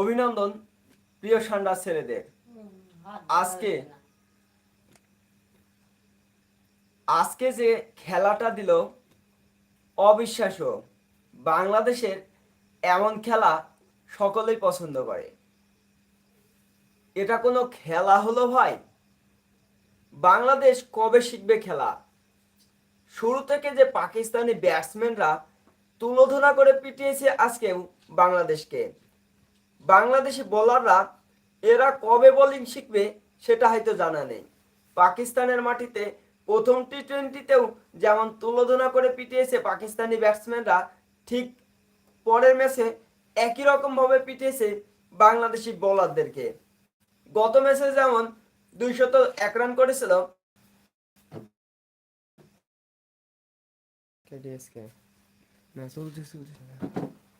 অভিনন্দন প্রিয় সান্ডা ছেলেদের। আজকে আজকে যে খেলাটা দিল, অবিশ্বাস্য। বাংলাদেশের এমন খেলা সকলেই পছন্দ করে। এটা কোনো খেলা হলো ভাই? বাংলাদেশ কবে শিখবে খেলা? শুরু থেকে যে পাকিস্তানি ব্যাটসম্যানরা তুলোধনা করে পিটিয়েছে আজকেও বাংলাদেশকে। বাংলাদেশি বোলাররা এরা কবে বোলিং শিখবে সেটা হয়তো জানা নেই। পাকিস্তানের মাটিতে প্রথম টি টোয়েন্টিতেও যেমন তুলোধনা করে পিটিয়েছে পাকিস্তানি ব্যাটসম্যানরা ঠিক পরের ম্যাচে একই রকমভাবে পিটিয়েছে বাংলাদেশি বোলারদেরকে গত ম্যাচে যেমন দুইশত এক রান করেছিল।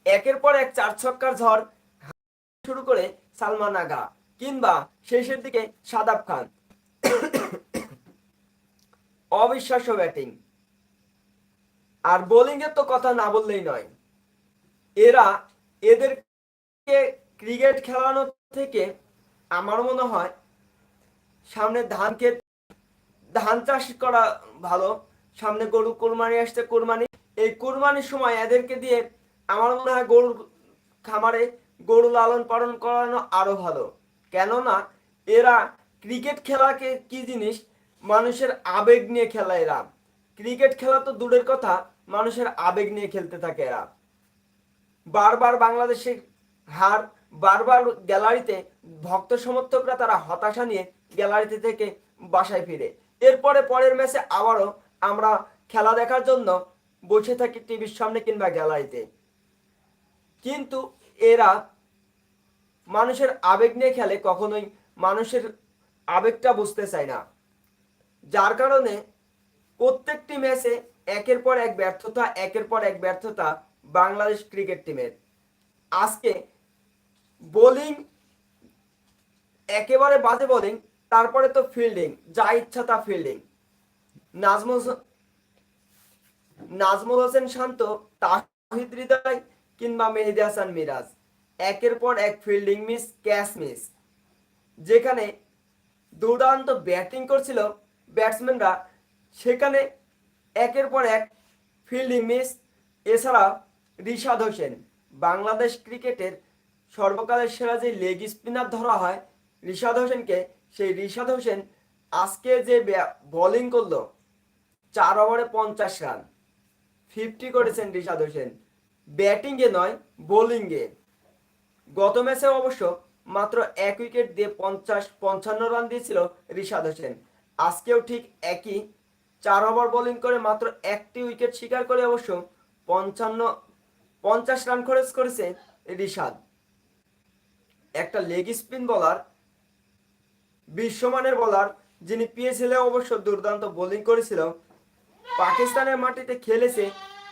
একের পর এক চার ছক্কার ঝড় শুরু করে সালমান আগা কিংবা শেষের দিকে সাদাব খান। অবিশ্বাস্য ব্যাটিং। আর বোলিং এর তো কথা না বললেই নয়। এরা এদেরকে ক্রিকেট খেলানো থেকে আমার মনে হয় সামনে ধান ক্ষেত ধান চাষ করা ভালো। সামনে গরু কোরবানি আসছে কোরবানি। এই কোরবানির সময় এদেরকে দিয়ে আমার মনে হয় গরুর খামারে গরু লালন পালন করানো আরও ভালো। কেননা, এরা ক্রিকেট খেলাকে কি জিনিস? মানুষের আবেগ নিয়ে খেলা এরা। ক্রিকেট খেলা তো দূরের কথা, মানুষের আবেগ নিয়ে খেলতে থাকে এরা। বারবার বাংলাদেশের হার, বারবার গ্যালারিতে ভক্ত সমর্থকরা তারা হতাশা নিয়ে গ্যালারিতে থেকে বাসায় ফিরে। এরপরে পরের ম্যাচে আবারও আমরা খেলা দেখার জন্য বসে থাকি টিভির সামনে কিংবা গ্যালারিতে। কিন্তু এরা মানুষের আবেগ নিয়ে খেলে, কখনোই মানুষের আবেগটা বুঝতে চায় না। যার কারণে প্রত্যেকটি ম্যাচে একের পর এক ব্যর্থতা, একের পর এক ব্যর্থতা বাংলাদেশ ক্রিকেট টিমের। আজকে বোলিং, একেবারে বাজে বোলিং, তারপরে তো ফিল্ডিং, যা ইচ্ছা তা ফিল্ডিং। নাজমুল নাজমুল হোসেন শান্ত, তাহিদ হৃদয় কিংবা মেহেদি হাসান মিরাজ। একের পর এক ফিল্ডিং মিস ক্যাচ মিস যেখানে দুর্দান্ত ব্যাটিং করছিল ব্যাটসম্যানরা সেখানে একের পর এক ফিল্ডিং মিস এছাড়া রিশাদ হোসেন, বাংলাদেশ ক্রিকেটের সর্বকালের সেরা যে লেগ স্পিনার ধরা হয়, রিশাদ হোসেনকে, সেই রিশাদ হোসেন আজকে যে বোলিং করল, চার ওভারে পঞ্চাশ রান ফিফটি করেছেন রিশাদ হোসেন। ব্যাটিংয়ে নয়, বোলিংয়ে। গত ম্যাচে অবশ্য মাত্র এক উইকেট দিয়ে পঞ্চাশ পঞ্চান্ন রান দিয়েছিল রিশাদ হোসেন। আজকেও ঠিক একই, চার ওভার বোলিং করে মাত্র একটি উইকেট শিকার করে অবশ্য পঞ্চান্ন, পঞ্চাশ রান খরচ করেছে রিশাদ। একটা লেগ স্পিন বলার বিশ্বমানের বলার যিনি পিএসএল অবশ্য দুর্দান্ত বোলিং করেছিল, পাকিস্তানের মাটিতে খেলেছে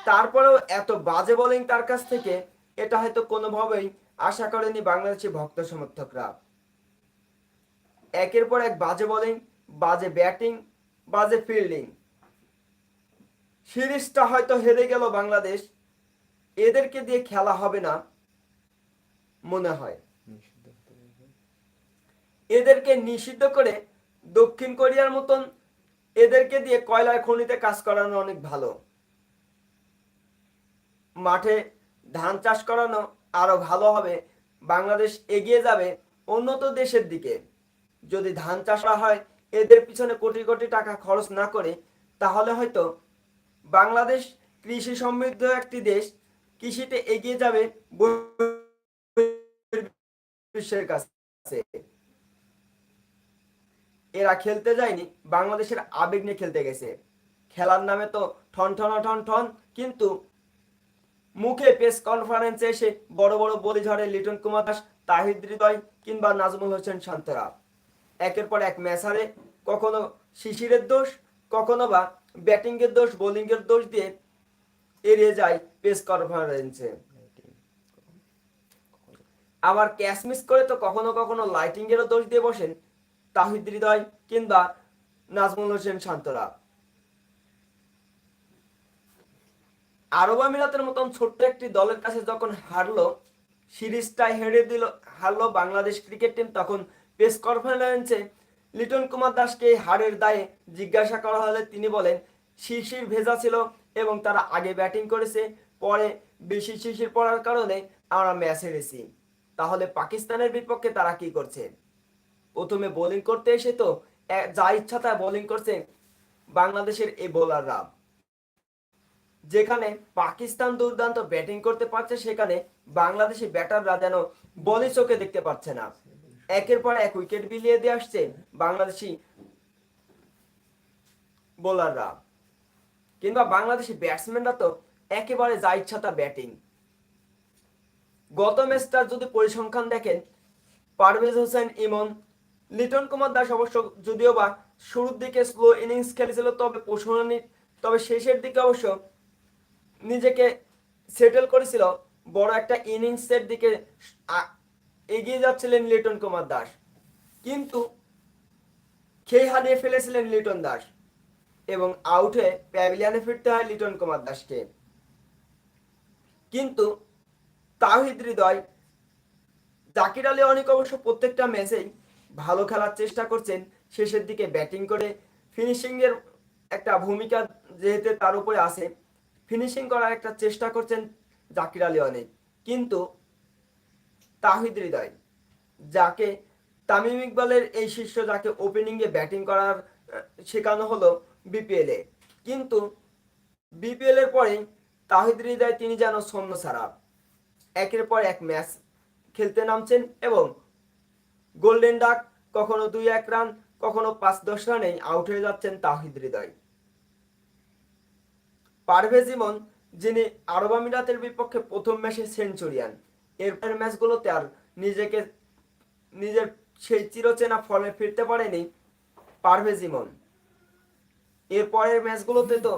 তারপরেও এত বাজে বোলিং তার কাছ থেকে, এটা হয়তো কোনোভাবেই আশা করেনি বাংলাদেশি ভক্ত সমর্থকরা। একের পর এক বাজে বোলিং বাজে ব্যাটিং বাজে ফিল্ডিং সিরিজটা হয়তো হেরে গেল বাংলাদেশ, এদেরকে দিয়ে খেলা হবে না মনে হয়। এদেরকে নিষিদ্ধ করে দক্ষিণ কোরিয়ার মতন এদেরকে দিয়ে কয়লার খনিতে কাজ করানো অনেক ভালো। মাঠে ধান চাষ করানো আরও ভালো হবে। বাংলাদেশ এগিয়ে যাবে উন্নত দেশের দিকে। যদি ধান চাষ করা হয়, এদের পিছনে কোটি কোটি টাকা খরচ না করে, তাহলে হয়তো বাংলাদেশ কৃষি সমৃদ্ধ একটি দেশ। কৃষিতে এগিয়ে যাবে বিশ্বের কাছে। এরা খেলতে যায়নি, বাংলাদেশের আবেগ নিয়ে খেলতে গেছে। খেলার নামে তো ঠন ঠন ঠন ঠন কিন্তু মুখে প্রেস কনফারেন্সে এসে বড় বড় বলি ঝড়ে লিটন কুমার দাস তাহিদ হৃদয় কিংবা নাজমুল হোসেন শান্তরা। একের পর এক হারে কখনো শিশিরের দোষ, কখনো বা ব্যাটিং এর দোষ বোলিং এর দোষ দিয়ে এড়িয়ে যায় প্রেস কনফারেন্সে আবার ক্যাচ মিস করে তো কখনো কখনো লাইটিংয়েরও দোষ দিয়ে বসেন তাহিদ হৃদয় কিংবা নাজমুল হোসেন শান্তরা। আরব আমিরাতের মতন ছোট্ট একটি দলের কাছে যখন হারলো, সিরিজটাই হেরে দিল, হারলো বাংলাদেশ ক্রিকেট টিম তখন প্রেস কনফারেন্সে লিটন কুমার দাসকে হারের দায়ে জিজ্ঞাসা করা হলে তিনি বলেন শিশির ভেজা ছিল এবং তারা আগে ব্যাটিং করেছে, পরে বেশি শিশির পড়ার কারণে আমরা ম্যাচ হেরেছি। তাহলে পাকিস্তানের বিপক্ষে তারা কি করছে? প্রথমে বোলিং করতে এসে তো যা ইচ্ছা তা বোলিং করছে বাংলাদেশের এই বোলাররা যেখানে পাকিস্তান দুর্দান্ত ব্যাটিং করতে পারছে, সেখানে বাংলাদেশি ব্যাটাররা যেন বলই চোখে দেখতে পাচ্ছে না। একের পর এক উইকেট বিলিয়ে দিয়ে আসছে বাংলাদেশি বোলাররা। কিংবা বাংলাদেশি ব্যাটসম্যানরা তো একেবারে যা ইচ্ছা তা ব্যাটিং। গত ম্যাচটার যদি পরিসংখ্যান দেখেন, পারভেজ হোসেন, ইমন, লিটন কুমার দাস অবশ্য যদিও বা শুরুর দিকে স্লো ইনিংস খেলেছিল, তবে পশুরানি তবে শেষের দিকে অবশ্য নিজেকে সেটেল করেছিল, বড় একটা ইনিংসের দিকে এগিয়ে যাচ্ছিলেন লিটন কুমার দাস। কিন্তু খেই হারিয়ে ফেলেছিলেন লিটন দাস এবং আউটে প্যাভিলিয়ানে ফিরতে হয় লিটন কুমার দাসকে। কিন্তু তাহিদ হৃদয়, জাকির আলী অনেক অবশ্য প্রত্যেকটা ম্যাচেই ভালো খেলার চেষ্টা করছেন, শেষের দিকে ব্যাটিং করে ফিনিশিংয়ের একটা ভূমিকা যেহেতু তার উপরে আছে ফিনিশিং করার একটা চেষ্টা করছেন জাকির আলী অনেক। কিন্তু তাহিদ হৃদয়, যাকে তামিম ইকবালের এই শিষ্য যাকে ওপেনিংয়ে ব্যাটিং করার শেখানো হলো বিপিএল কিন্তু বিপিএল এর পরে তাহিদ হৃদয় তিনি যেন ছন্ন ছাড়া। একের পর এক ম্যাচ খেলতে নামছেন এবং গোল্ডেন ডাক কখনো দুই এক রান কখনো পাঁচ দশ রানে আউট হয়ে যাচ্ছেন তাহিদ হৃদয়। পারভেজ ইমন, যিনি আরব আমিরাতের বিপক্ষে প্রথম ম্যাচে সেঞ্চুরিয়ান। এরপর ম্যাচগুলোতে আর নিজেকে, নিজের সেই চিরচেনা ফর্মে ফিরতে পারেনি পারভেজ ইমন। এরপরের ম্যাচগুলোতে তো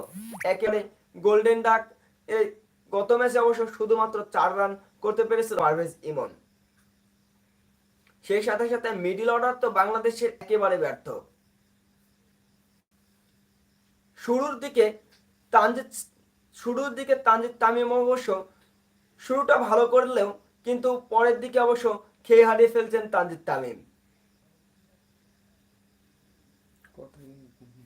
একেবারে গোল্ডেন ডাক এই গত ম্যাচে অবশ্য শুধুমাত্র চার রান করতে পেরেছিল পারভেজ ইমন। সেই সাথে সাথে মিডিল অর্ডার তো বাংলাদেশের একেবারে ব্যর্থ। শুরুর দিকে তানজিদ শুরুর দিকে তানজিদ তামিম অবশ্য শুরুটা ভালো করলেও কিন্তু পরের দিকে অবশ্য খেয়ে হারিয়ে ফেলছেন তানজিদ তামিম।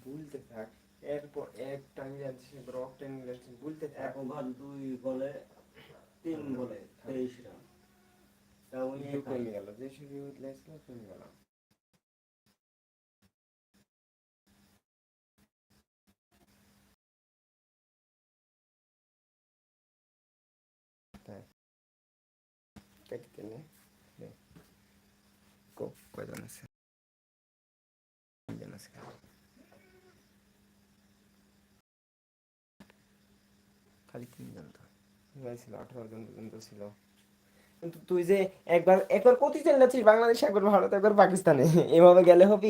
বলতে থাক? এরপর এক টাইম যাচ্ছে রক টাইম যাচ্ছে বলতে থাক। এক ওভার দুই বলে তিন বলে তেইশ রান। তা উনি কমে গেল যে কমে গেল কেটে নে দে কো কয়জন আছে আছে খালি তিনজন তো ছিল আঠারো জন পর্যন্ত ছিল কিন্তু তুই যে একবার একবার কোথায় চলে যাচ্ছিস বাংলাদেশে একবার ভারত একবার পাকিস্তানে এভাবে গেলে হবে